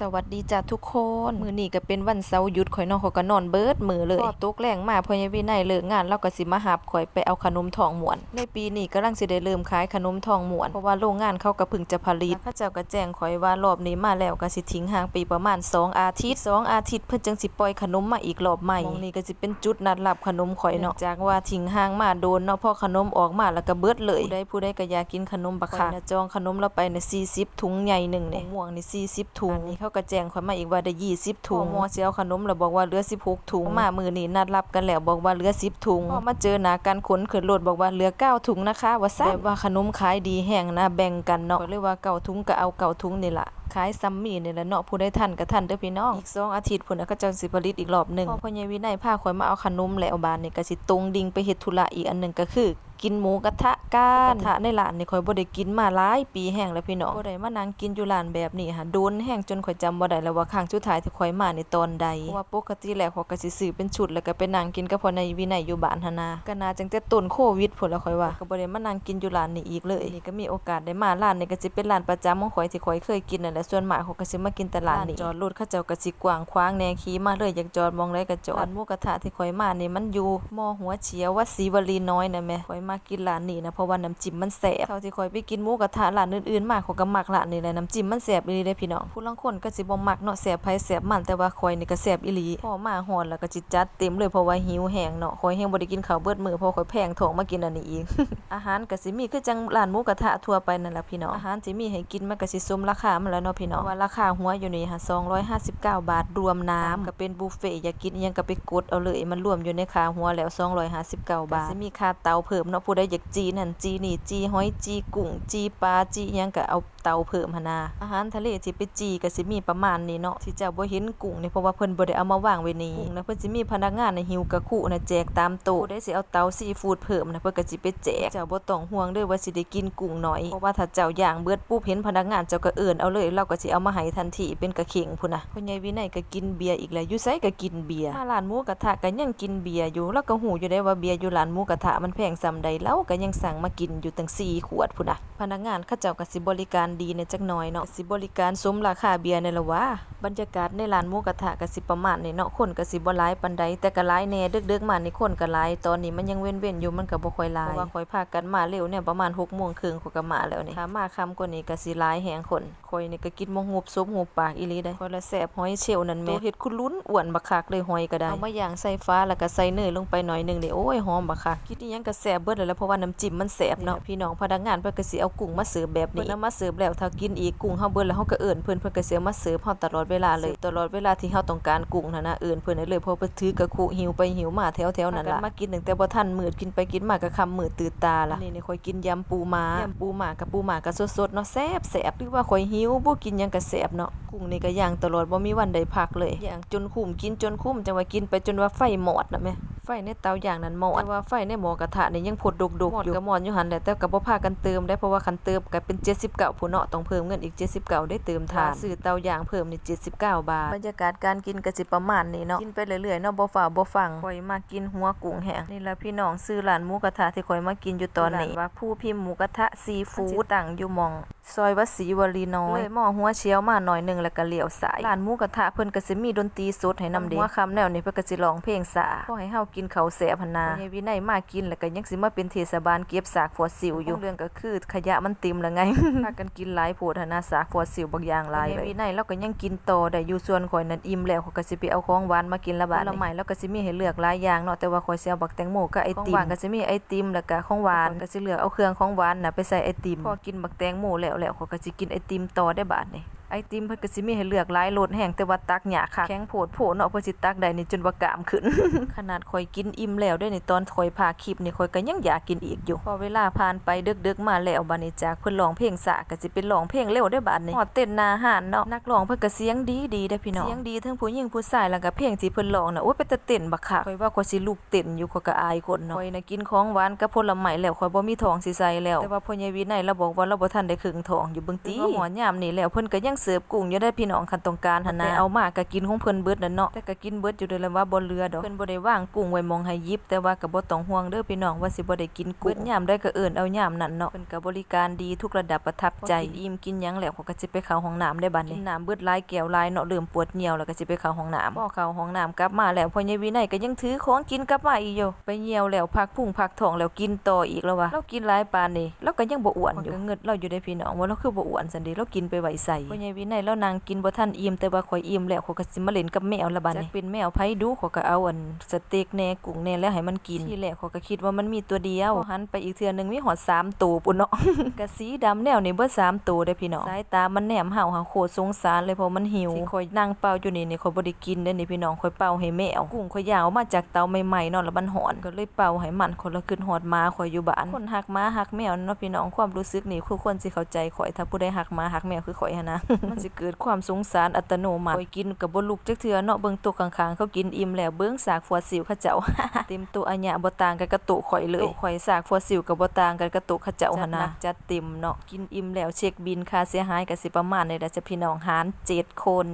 สวัสดีจ้าทุกคน มื้อนี้ก็เป็นวันเสาร์หยุดข่อยเนาะข่อยก็นอนเบิดมื้อเลยพอตกแรงมาพ่อใหญ่วินัยเลิกงานเราก็สิมาหับข่อยไปเอาขนมทองม้วน ในปีนี้กำลังสิได้เริ่มขายขนมทองม้วน เพราะว่าโรงงานเขาก็เพิ่งจะผลิตเขาเจ้าก็แจ้งข่อยว่ารอบนี้มาแล้วก็สิทิ้งห่างไปประมาณ 2 อาทิตย์ 2 อาทิตย์เพิ่นจังสิปล่อยขนมมาอีกรอบใหม่หม้องนี้ก็สิเป็นจุดนัดรับขนมข่อยเนาะจากว่าทิ้งห่างมาโดนเนาะพอขนมออกมาแล้วก็เบิดเลยผู้ใดผู้ใดก็อยากกินขนมบักคักจองขนมเราไปเนี่ย40ถุงใหญ่หนึงเนี่ยม่วงนี่40ถุงอันนี้เขาก็แจ้งข่อยมาอีกว่าได้20ถุงพอหมอสิเอาขนมแล้วบอกว่าเหลือ16ถุงมามื้อนี้นัดรับกันแล้วบอกว่าเหลือ10ถุงพอมาเจอหน้ากันขนขึ้นรถบอกว่าเหลือ9ถุงนะคะว่าซั่นแบบว่าขนมขายดีแห้งนะแบ่งกันเนาะก็เลยว่าเก้าถุงก็เอาเก้าถุงนี่ล่ะขายซัมมี่นี่แหละเนาะผู้ใดทันก็ทันเด้อพี่น้อง อีก2อาทิตย์พุ่นน่ะก็เจ้าสิผลิตอีกรอบหนึงพอพ่อใหญ่วินัยพาข่อยมาเอาขนมแล้วบานนี่ก็สิตรงดิ่งไปเฮ็ดธุระอีกอันหนึงก็คือ กินหมูกระทะ กันกระทะในร้านนี่ข่อยบ่ได้กินมาหลายปีแห้งแล้วพี่น้องบ่ได้มานั่งกินอยู่ร้านแบบนี้ค่ะโดนแห้งจนข่อยจำบ่ได้แล้วว่าครั้งสุดท้ายที่ข่อยมาในตอนใดเพราะว่าปกติแล้วข่อยก็สิซื้อเป็นชุดแล้วก็ไปนั่งกินกับพ่อในวินัยอยู่บ้านหั่นนะก็น่าจังแต่ต้นโควิดพุ่นแล้วข่อยว่าก็บ่ได้มานั่งกินอยู่ร้านนี้อีกเลยนี่ก็มีโอกาสได้มาร้านนี้ก็สิเป็นร้านประจำของข่อยที่ข่อยเคยกินนั่นแหละส่วนมากข่อยก็สิมากินแต่ร้านนี้จอดรถเขาเจ้าก็สิกว้างขวางแหน่ขี่มาเลยอยากจอดมองใดก็จอดร้านหมูกระทะที่ข่อยมานี่มันอยู่มอหัวเฉียววัดศรีวลีน้อยนะแม่ข่อยมากินร้านนี้นะเพราะว่าน้ำจิ้มมันแซ่บเท่าที่ข่อยไปกินหมูกระทะร้านอื่นๆมาขอยก็มักร้านนี้แหละน้ำจิ้มมันแซ่บอีหลีเด้พี่น้องผู้ลางคนก็สิบ่มักเนาะแซ่บไผแซ่บมันแต่ว่าข่อยนี่ก็แซ่บอีหลีพอมาฮอดแล้วก็สิจัดเต็มเลยเพราะว่าหิวแห้งเนาะข่อยแฮงบ่ได้กินข้าวเบิดมื้อเพราะข่อยแพงท้องมากินอันนี้อีก อาหารก็สิมีคือจังร้านหมูกระทะทั่วไปนั่นแหละพี่น้องอาหารที่มีให้กินมันก็สิสมราคามันแล้วเนาะพี่น้องว่าราคาหัวอยู่นี่ค่ะ259 บาทรวมน้ำก็เป็นบุฟเฟ่อยากกินอิหยังก็ไปกดเอาเลยมันรวมอยู่ในค่าหัวแล้ว259 บาทสิมีค่าเตาเพิ่มเนาะผู้ใดอยากจีนั่นจีหอยจีกุ้งจีปลาจีอิหยังก็เอาเตาเพิ่มหั่นนะอาหารทะเลที่ไปจีก็สิมีประมาณนี้เนาะที่เจ้าบ่เห็นกุ้งนี่เพราะว่าเพิ่นบ่ได้เอามาวางไว้นี่กุ้งนะเพิ่นสิมีพนักงานในหิวกะคุนะแจกตามโต๊ะผู้ใดสิเอาเตาซีฟู้ดเพิ่มนะเพิ่นก็สิไปแจกเจ้าบ่ต้องห่วงเด้อว่าสิได้กินกุ้งน้อยเพราะว่าถ้าเจ้าย่างเบิดปุ๊บเห็นพนักงานเจ้าก็เอิ้นเอาเลยเราก็สิเอามาให้ทันทีเป็นกระเข่งพุ่นน่ะพ่อใหญ่วินัยก็กินเบียร์อีกแล้วอยู่ไสก็กินเบียร์มาร้านหมูกระทะก็ยังกินเบียร์อยู่แล้วก็หูอยู่ได้ว่าเบียร์อยู่ร้านหมูกระทะมันแพงส่ำใดแล้วก็ยังสั่งมากินอยู่ตั้ง4ขวดพุ่นน่ะพนักงานเขาเจ้าก็สิบริการดีในจักหน่อยเนาะสิบริการสมราคาเบียร์ในละวะบรรยากาศในร้านหมูกระทะก็สิประมาณนี้เนาะคนก็สิบ่หลายปานใดแต่ก็หลายแน่ดึกๆมานี่คนก็หลายตอนนี้มันยังเว้นๆอยู่มันก็บ่ค่อยหลายเพราะว่าข่อยพากันมาเร็วเนี่ยประมาณ6โมงครึ่งข่อยก็มาแล้วนี่ถ้ามาค่ำกว่านี้ก็สิหลายแฮงคนข่อยนี่ก็กินบ่ฮูบซุบฮูปากอีหลีได้ข่อยละแซ่บหอยเชลนั่นแม่เฮ็ดคุณลุ้นอ้วนบักคักเลยหอยก็ได้เอามาย่างใส่ฟ้าแล้วก็ใส่เนยลงไปหน่อยนึงนี่โอ้ยหอมบักคักคิดอีหยังก็แซ่บเบิดแล้วเพราะว่าน้ำจิ้มมันแซ่บเนาะพี่น้องพนักงานเพิ่นก็สิเอากุ้งมาเสิร์ฟแบบนี้เพิ่นมาเสิร์ฟแล้วถ้ากินอีกกุ้งเฮาเบิดแล้วเฮาก็เอิ้นเพิ่นเพิ่นก็สิเอามาเสิร์ฟเฮาตลอดเวลาเลยตลอดเวลาที่เฮาต้องการกุ้งนั่นนะเอิ้นเพิ่นได้เลยเพราะเพิ่นถือกระคุหิวไปหิวมาแถวๆนั้นล่ะมากินตั้งแต่บ่ทันมืดกินไปกินมาก็ค่ำมืดตื่นตาล่ะนี่นี่ข่อยกินยำปูม้ายำปูม้ากับปูม้าก็สดๆเนาะแซ่บแซ่บหรือว่าข่อยหิวบ่กินหยังก็แซ่บเนาะกุ้งนี่ก็ย่างตลอดบ่มีวันใดพักเลยย่างจนคุ้มกินจนคุ้มจังว่ากินไปจนว่าไฟหมอดน่ะแม่ ไฟในเตาย่างนั้นหมอดแต่ว่าไฟในหม้อกระทะนี่ยังพดดกๆอยู่ก็หมอดอยู่หั่นแหละแต่ก็บ่พากันเติมได้เพราะว่าคันเติมก็เป็น79ผู้เนาะต้องเพิ่มเงินอีก79ได้เติมทานซื้อเตาย่างเพิ่มนี่79บาทบรรยากาศการกินก็สิประมาณนี้เนาะกินไปเรื่อยๆเนาะบ่ฝ่าบ่ฟังข่อยมากินหัวกุ้งแห้งนี่ล่ะพี่น้องซื้อร้านหมูกระทะที่ข่อยมากินอยู่ตอนนี้ว่าผู้พิมพ์หมูกระทะซีฟู้ดตั้งอยู่หมอง ซอยวัดศรีวลีน้อยเลยหม้อหัวเชียวมาหน่อยหนึงแล้วก็เลี้ยวซ้ายร้านหมูกระทะเพิ่นก็สิมีดนตรีสดให้นำเด้หัวค่ำแนวนี้เพิ่นก็สิร้องเพลงสาขอให้เฮากินข้าวแซ่บหั่นนาเฮวินัยมากินแล้วก็ยังสิมาเป็นเทศบาลเก็บสากฟอสซิลอยู่เรื่องก็คือขยะมันเต็มแล้วไงพากันกินหลายโพดหั่นนะสากฟอสซิลบางอย่างหลายเลยเฮวินัยเราก็ยังกินต่อได้อยู่ส่วนข่อยนั้นอิ่มแล้วข่อยก็สิไปเอาของหวานมากินละบาดละใหม่แล้วก็สิมีให้เลือกหลายอย่างเนาะแต่ว่าข่อยสิเอาบักแตงโมกับไอติมของหวานก็สิมีไอติมแล้วก็ของหวานก็สิเลือกเอาเครื่องของหวานน่ะไปใส่ไอติมพอกินบักแตงโมแล้วแล้วข่อยก็สิกินไอติมต่อได้บาดนี่ ไอติมเพิ่นก็สิมีให้เลือกหลายรสแห้งแต่ว่าตักยากค่ะแข็งโพดโผเนาะเพิ่นสิตักได้นี่จนว่ากามขึ้น ขนาดข่อยกินอิ่มแล้วเด้นี่ตอนข่อยพาคลิปนี่ข่อยก็ยังอยากกินอีกอยู่พอเวลาผ่านไปดึกๆมาแล้วบัดนี้จากเพิ่นร้องเพลงสะก็สิเป็นร้องเพลงเร็วได้บัดนี้ฮอดเต้นหน้าห้านเนาะนักร้องเพิ่นก็เสียงดีดีๆเด้อพี่น้องเสียงดีทั้งผู้หญิงผู้ชายแล้วก็เพลงที่เพิ่นร้องน่ะโอ้ยเป็นตาเต้นบักคักข่อยว่าข่อยสิลุกเต้นอยู่ข่อยก็อายคนเนาะข่อยน่ะกินของหวานกับผลไม้แล้วข่อยบ่มีท้องสิใส่แล้วแต่ว่าพ่อใหญ่วินัยเราบอกว่าเราบ่ทันได้ครึ่งท้องอยู่เบิ่งติว่าหมอยามนี่แล้วเพิ่นก็ยังเสิร์ฟกุ้งอยู่ได้อพี่น้องคันต้องการหั่นนะแต่เอามาก็กินของเพิ่นเบิดนั่นเนาะแต่ก็กินเบิดอยู่เด้อแล้วว่าบ่เหลือดอกเพิ่นบ่ได้วางกุ้งไว้หมองให้หยิบแต่ว่าก็บ่ต้องห่วงเด้อพี่น้องว่าสิบ่ได้กินกุ้งเบิดยามได้ก็เอิ้นเอายามนั้นเนาะเพิ่นก็บริการดีทุกระดับประทับใจอิ่มกินหยังแล้วเขาก็สิไปเข้าห้องน้ำได้บัดนี้กินน้ำเบิดหลายแก้วหลายเนาะเริ่มปวดเหี่ยวแล้วก็สิไปเข้าห้องน้ำพอเข้าห้องน้ำกลับมาแล้วพ่อใหญ่วินัยก็ยังถือของกินกลับมาอีกอยู่ไปเหี่ยวแล้วพักพุ่งพักท้องแล้วกินต่ออีกแล้ววะเรากินหลายปานนี่เราก็ยังบ่อ้วนอยู่ก็เงิดเราอยู่ได้พี่น้องว่าเราคือบ่อ้วนซั่นเดิเรากินไปไว้ใส่พ่อใหญ่วินัยเรานั่งกินบ่ทันอิ่มแต่ว่าข่อยอิ่มแล้วข่อยก็สิมาเล่นกับแมวละบัดนี้จักเป็นแมวไผดูข่อยก็เอาอันสเต็กแหน่กุ้งแหน่แล้วให้มันกินทีแรกข่อยก็คิดว่ามันมีตัวเดียวพอหันไปอีกเทื่อนึงมีหอดสามตัวปุ่นเนาะกะสีดำแนวนี่เบิดสามตัวเด้อพี่น้องสายตามันแหนมเห่าหาโคตรสงสารเลยเพราะมันหิวสิข่อยนั่งเป่าอยู่นี่นี่ข่อยบ่ได้กินเด้อนี่พี่น้องข่อยเป่าให้แมวกุ้งข่อยยาวมาจากเตาใหม่ๆเนาะแล้วมันหอนก็เลยเป่าให้มันคนละขึ้นฮอดหมาข่อยอยู่บ้านคนหักหมาหักแมวเนาะพี่น้องความรู้สึกนี่คือคนสิเข้าใจข่อยถ้าผู้ใดหักหมาหักแมวคือข่อยหันนะมันสิเกิดความสงสารอัตโนมัติข่อยกินก็บ่ลุกจักเทื่อเนาะเบิ่งโต๊ะข้างๆเขากินอิ่มแล้วเบิ่งสากฟัวสิวเขาเจ้าเต็มโต๊ะอัญญะบ่ต่างกันกับโต๊ะข่อยเลยโต๊ะข่อยสากฟัวสิวก็บ่ต่างกันกับโต๊ะเขาเจ้าหั่นนะจัดเต็มเนาะกินอิ่มแล้วเช็คบินค่าเสียหายก็สิประมาณนี้แหละจ้ะพี่น้องหารเจ็ดคน